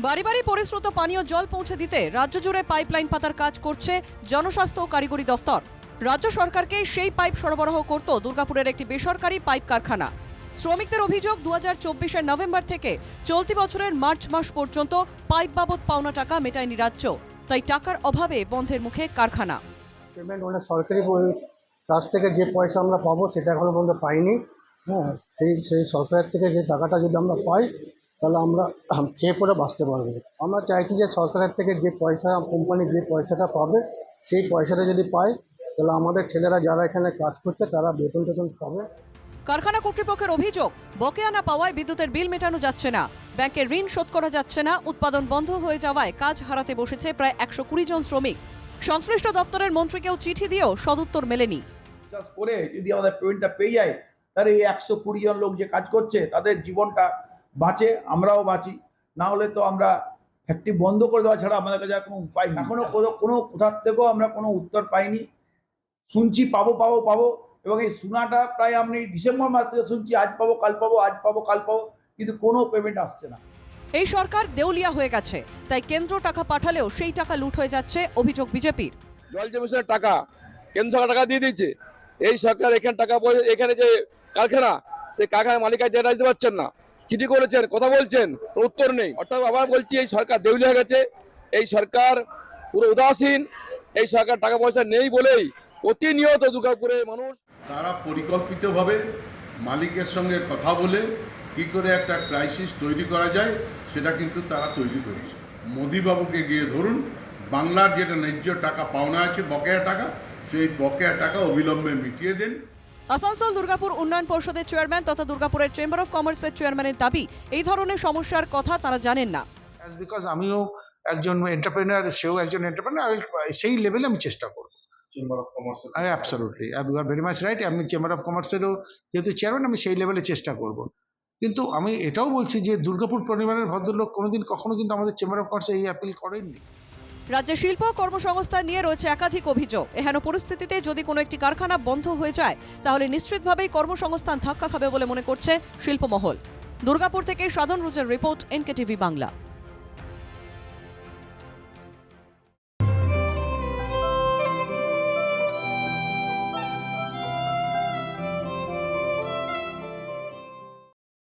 বাড়ি বাড়ি পরিশ্রুত পানীয় জল পৌঁছে দিতে রাজ্য জুড়ে পাইপলাইন পাতার কাজ করছে জনস্বাস্থ্য ও কারিগরি দফতর। রাজ্য সরকারকে সেই পাইপ সরবরাহ করত দুর্গাপুরের একটি বেসরকারি পাইপ কারখানা। শ্রমিকদের অভিযোগ দু হাজার নভেম্বর থেকে চলতি বছরের মার্চ মাস পর্যন্ত পাইপ বাবদ পাওনা টাকা মেটায়নি রাজ্য তাই টাকার অভাবে বন্ধের মুখে কারখানা। পেমেন্ট মানে সরকারি কাছ থেকে যে পয়সা আমরা পাবো সেটা এখনও পর্যন্ত পাইনি। হ্যাঁ সেই সেই সরকারের থেকে যে টাকাটা যদি আমরা পাই তাহলে আমরা খেয়ে পরে বাঁচতে পারব। আমরা চাইছি যে সরকারের থেকে যে পয়সা কোম্পানি যে পয়সাটা পাবে সেই পয়সাটা যদি পায় তাহলে আমাদের ছেলেরা যারা এখানে কাজ করছে তারা বেতন টেতন পাবে। কারখানা কর্তৃপক্ষের অভিযোগ বকেয়া না পাওয়ায় বিদ্যুতের বিল মেটানো যাচ্ছে না। ব্যাংকের ঋণ শোধ করা যাচ্ছে না উৎপাদন বন্ধ হয়ে যাওয়ায় কাজ হারাতে বসেছে প্রায় একশো কুড়ি জন শ্রমিক। সংশ্লিষ্ট দপ্তরের মন্ত্রীকেও চিঠি দিয়েও সদুত্তর মেলেনি। করে যদি আমাদের পেমেন্টটা পেয়ে যায় তাহলে এই একশো কুড়ি জন লোক যে কাজ করছে তাদের জীবনটা বাঁচে আমরাও বাঁচি। না হলে তো আমরা ফ্যাক্টরি বন্ধ করে দেওয়া ছাড়া আমাদের কাছে আর কোনো উপায় নেই। এখনও কোনো কোনো কোথার থেকেও আমরা কোনো উত্তর পাইনি। শুনছি পাবো পাবো পাবো এবং এই শোনাটা প্রায় আমি ডিসেম্বর মাস থেকে শুনছি আজ পাবো কাল পাবো আজ পাবো কাল পাবো কিন্তু কোনো পেমেন্ট আসছে না। এই সরকার দেউলিয়া হয়ে গেছে তাই কেন্দ্র টাকা পাঠালেও সেই টাকা লুট হয়ে যাচ্ছে অভিযোগ বিজেপির। জল কমিশনের টাকা কেন্দ্র সরকার টাকা দিয়ে দিচ্ছে এই সরকার এখানে টাকা পয়সা এখানে যে কারখানা সেই কারখানার মালিক ডেটা দিতে পারছেন না। চিঠি করেছেন, কথা বলছেন উত্তর নেই। অর্থাৎ আবার বলছি, এই সরকার দেউলি হয়ে গেছে, এই সরকার পুরো উদাসীন, এই সরকার টাকা পয়সা নেই বলেই প্রতিনিয়ত দুর্গাপুরে মানুষ তারা পরিকল্পিতভাবে মালিকের সঙ্গে কথা বলে কী করে একটা ক্রাইসিস তৈরি করা যায়, সেটা কিন্তু তারা তৈরি করেছে। মোদিবাবুকে গিয়ে ধরুন, বাংলার যেটা ন্যায্য টাকা, পাওনা আছে, বকেয়া টাকা, সেই বকেয়া টাকা অবিলম্বে মিটিয়ে দেন। আসানসোল দুর্গাপুর উন্নয়ন পর্ষদের চেয়ারম্যান তথা দুর্গাপুরের চেম্বার অফ কমার্সের চেয়ারম্যানের দাবি এই ধরনের সমস্যার কথা তারা জানেন না। অ্যাজ বিকজ আমিও একজন এন্টারপ্রেনার সেও একজন এন্টারপ্রেনার সেই লেভেলে আমি চেষ্টা করব। Chamber of commerce absolutely you are very much right আমি চেম্বার অফ কমার্সেরও যেহেতু চেয়ারম্যান আমি সেই লেভেলে চেষ্টা করব। কিন্তু আমি এটাও বলছি যে দুর্গাপুর পরিবারের ভদ্রলোক কোনোদিন কখনো কিন্তু আমাদের চেম্বার অফ কমার্সে এই অ্যাপিল করেননি। রাজ্যে শিল্প কর্মসংস্থান নিয়ে রয়েছে একাধিক অভিযোগ। এহেন পরিস্থিতিতে যদি কোনো একটি কারখানা বন্ধ হয়ে যায়, তাহলে নিশ্চিতভাবেই কর্মসংস্থান ধাক্কা খাবে বলে মনে করছে শিল্পমহল। দুর্গাপুর থেকে সাধন রুজের রিপোর্ট, এনকেটিভি বাংলা।